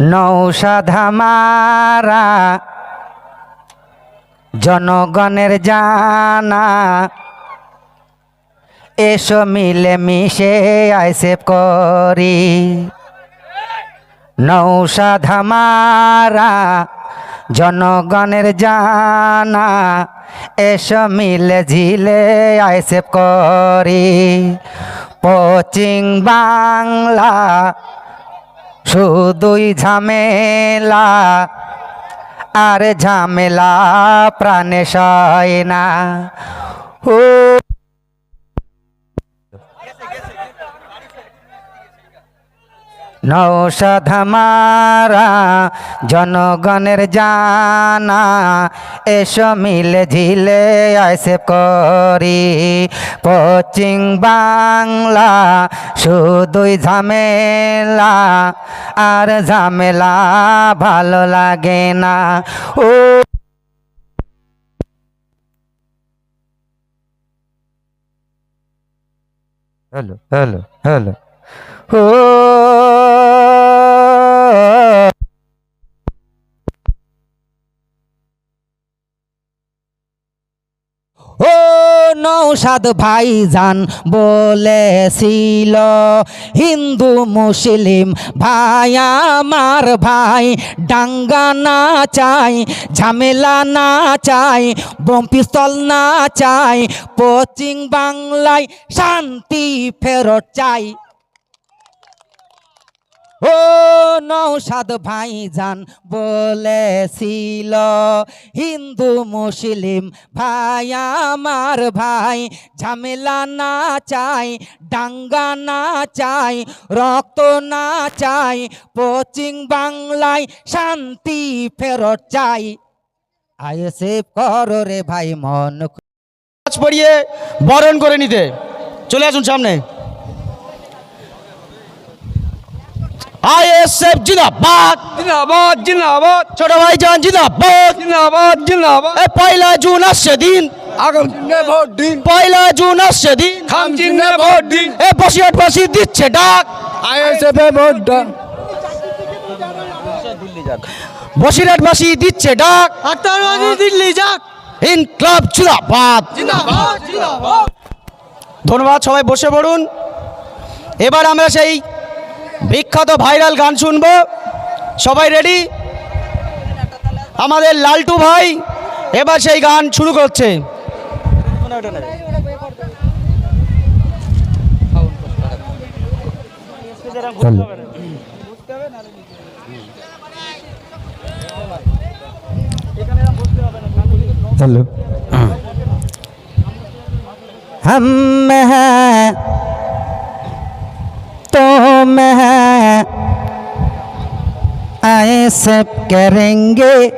নৌসাধামারা, জনগণের জানা। এসো মিলে মিশে আইসেপ করি। নৌসাধামারা, জনগণের জানা। এসো মিলে ঝিলে আইসেপ করি। পশ্চিম বাংলা শুধুই ঝামেলা আর ঝামেলা প্রাণে সয় না। ও নৌসাধামারা, জনগণের জানা, এসো মিলে ঝিলে আইসে করি। পশ্চিম বাংলা শুধুই ঝামেলা, আর ঝামেলা ভালো লাগে না। ও হ্যালো হ্যালো হ্যালো। ও নৌসাদ ভাই যান বলেছিল, হিন্দু মুসলিম ভাই, আমার ভাই, ডাঙ্গা না চাই, ঝামেলা না চাই, বোম পিস্তল না চাই, পশ্চিম বাংলায় শান্তি ফেরত চাই। ও নৌসাদ ভাইজান বলেছিল, হিন্দু মুসলিম ভাই আমার ভাই, ঝামেলা না চাই ডাঙ্গা না চাই, রক্ত না চাই, পশ্চিম বাংলায় শান্তি ফেরত চাই। আইসে কর রে ভাই, মন পড়িয়ে বরণ করে নিতে। চলে আসুন সামনে। আইএসএফ জিন্দাবাদ। জিন্দাবাদ জিন্দাবাদ। ছোট ভাই জান জিন্দাবাদ। জিন্দাবাদ জিন্দাবাদ। এ পয়লা জুন আসছে দিন। আগাম চিহ্নে ভোট দিন। পয়লা জুন আসছে দিন। খাম চিহ্নে ভোট দিন। এ বসিরহাটবাসী দিচ্ছে ডাক। আইএসএফ এ ভোট দান বসিরহাটবাসী দিচ্ছে ডাক। আত্মারবাদী দিল্লি যাক। ইনকলাব জিন্দাবাদ জিন্দাবাদ। ধন্যবাদ সবাই বসে পড়ুন। এবার আমরা সেই বিখ্যাত ভাইরাল গান শুনবো সবাই রেডি আমাদের লালটু ভাই এবার সেই গান শুরু করছে हेलो हम हैं में है आए सब करेंगे।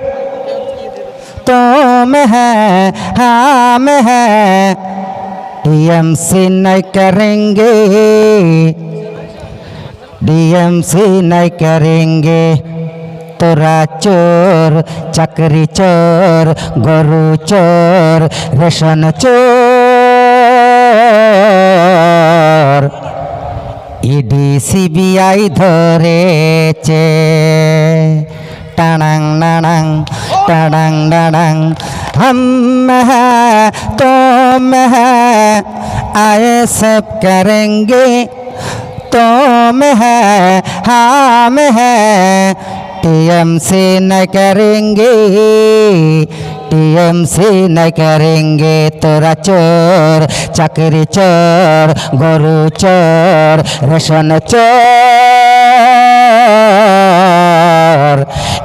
तुम है हम है डीएमसी नहीं न करेंगे। डीएमसी नहीं करेंगे। तोरा चोर, चकरी चोर, गोरू चोर, रेशन चोर। সিবিআই ধরেছে টানাং নানাং টানাং নানাং हम हैं तुम हैं आए सब करेंगे तुम हैं हम हैं टीएमसी न करेंगे टीएमसी न करेंगे तोरा चोर चाकरी चोर गरु चोर रेशन চোর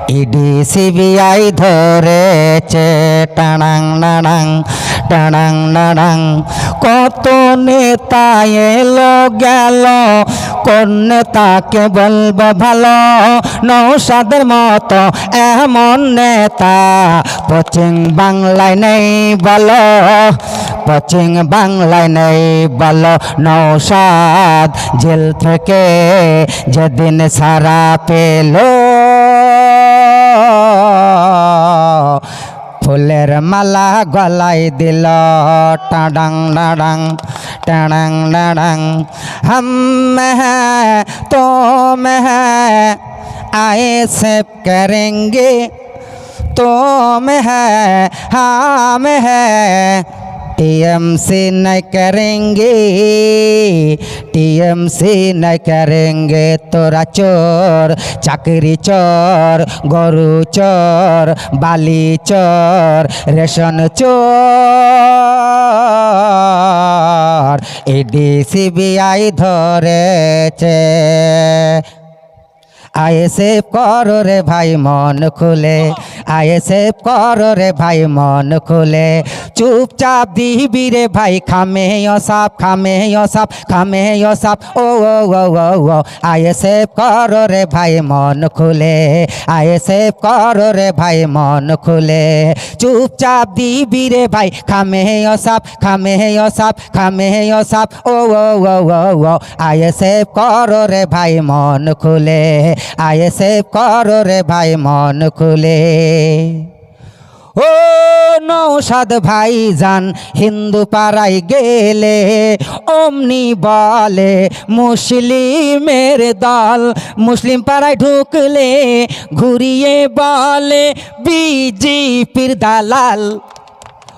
ইডি সিবিআই ধরেছে, টানাং, নানাং টানাং, নানাং। কত নেতা এলো, গেল, কোন নেতাকে বলব ভালো? নৌসাদের মতো এমন নেতা পশ্চিম বাংলায় নেই বলো, পশ্চিম বাংলায় নেই বলো। নৌসাদ জেল থেকে যেদিন সারা পেল ফুলের মালা গলায় দিল টাডাং ডাডাং टणंग नणंग हम हैं तुम हैं आए से करेंगे तुम है हम है टीएमसी न करेंगे टीएमसी न करेंगे तोरा चोर चाकरी चोर গরু চোর বালি চোর রেশন চোর ইডি সিবিআই ধরেছে আইএসএ কর রে ভাই, মন খুলে। আইএসএ কর রে ভাই, মন খুলে। চুপচাপ দিবি রে ভাই, খামে সাপ খামে সাপ খামে সাপ ও ও ও ও ও আইএসএ কর রে ভাই, মন খুলে। আইএসএ কর রে ভাই, মন খুলে। চুপচাপ দিবি রে ভাই, খামে সাপ খামে সাপ খামে সাপ ও ও ও ও ও আইএসএ কর রে ভাই, মন খুলে। আইএসএ কর রে ভাই, মন খুলে। ও নৌসাদ ভাই যান হিন্দু পাড়ায় গেলে অমনি বলে, মুসলিমের দল মুসলিম পাড়ায় ঢুকলে, ঘুরিয়ে বলে, বিজেপির দালাল।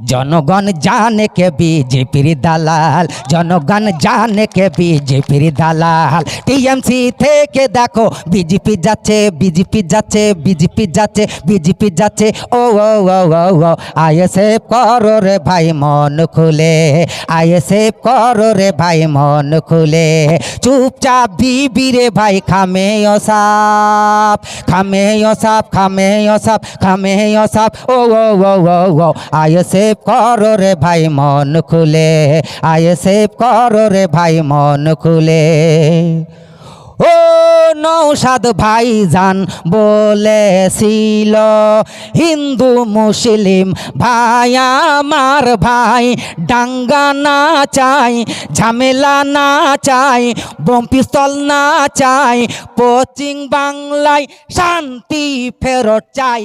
জনগণ জানে কে বিজেপির দালাল, জনগণ জানে কে বিজেপির দালাল। টিএমসি থেকে দেখো, বিজেপি যাচ্ছে বিজেপি যাচ্ছে বিজেপি যাচ্ছে বিজেপি যাচ্ছে। ও ও ও ও আইএসএফ করো রে ভাই, মন খুলে। আইএসএফ করো রে ভাই, মন খুলে। চুপচাপ দিবি রে ভাই, খামে সাপ খামে সাপ খামে সাপ খামে সাপ। ও ও ও ও ও আইএসএফ করো রে ভাই, মন খুলে। আয় সেভ করো রে ভাই, মন খুলে। ও নৌসাদ ভাই যান বলেছিল, হিন্দু মুসলিম ভাই, আমার ভাই, ডাঙ্গা না চাই, ঝামেলা না চাই, বোম পিস্তল না চাই, পশ্চিম বাংলায় শান্তি ফেরত চাই।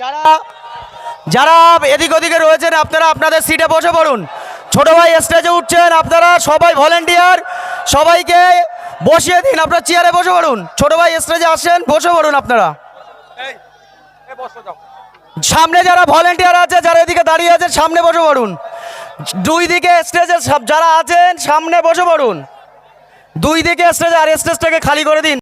যারা যারা এদিক ওদিকে রয়েছেন আপনারা আপনাদের সিটে বসে পড়ুন। ছোট ভাই স্টেজে উঠছেন আপনারা সবাই ভলেন্টিয়ার সবাইকে বসিয়ে দিন আপনার চেয়ারে বসে পড়ুন। ছোট ভাই স্টেজে আসেন বসে পড়ুন আপনারা। সামনে যারা ভলেন্টিয়ার আছে যারা এদিকে দাঁড়িয়ে আছে সামনে বসে পড়ুন। দুই দিকে স্টেজে যারা আছেন সামনে বসে পড়ুন। দুই দিকে স্টেজে আর স্টেজটাকে খালি করে দিন।